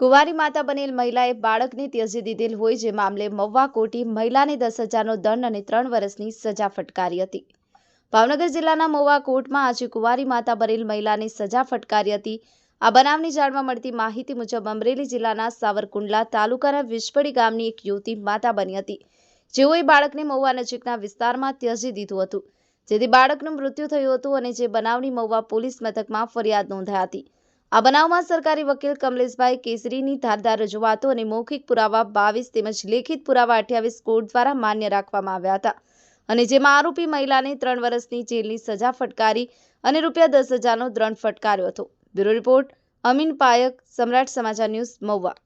કુંવારી માતા બનેલ મહિલાએ બાળકને ત્યજી દીધેલ હોય જે મામલે મવવા કોટી મહિલાને દસ હજારનો દંડ અને ત્રણ વર્ષની સજા ફટકારી હતી. ભાવનગર જિલ્લાના મહુવા કોર્ટમાં આજે કુંવારી માતા બનેલ મહિલાને સજા ફટકારી હતી. આ બનાવની જાણવા મળતી માહિતી મુજબ અમરેલી જિલ્લાના સાવરકુંડલા તાલુકાના વિશપડી ગામની એક યુવતી માતા બની હતી. જેઓએ બાળકને મહુવા નજીકના વિસ્તારમાં ત્યજી દીધું હતું. જેથી બાળકનું મૃત્યુ થયું હતું અને જે બનાવની મહુવા પોલીસ મથકમાં ફરિયાદ નોંધાઈ હતી. આ બનાવમાં સરકારી વકીલ કમલેશભાઈ કેસરીની ધારદાર રજૂઆતો અને મૌખિક પુરાવા બાવીસ તેમજ લેખિત પુરાવા અઠ્યાવીસ કોર્ટ દ્વારા માન્ય રાખવામાં આવ્યા હતા. અને જેમાં આરોપી મહિલાને ત્રણ વર્ષની જેલની સજા ફટકારી અને રૂપિયા દસ હજારનો દંડ ફટકાર્યો હતો. બ્યુરો રિપોર્ટ અમીન પાયક, સમ્રાટ સમાચાર ન્યૂઝ મહુવા.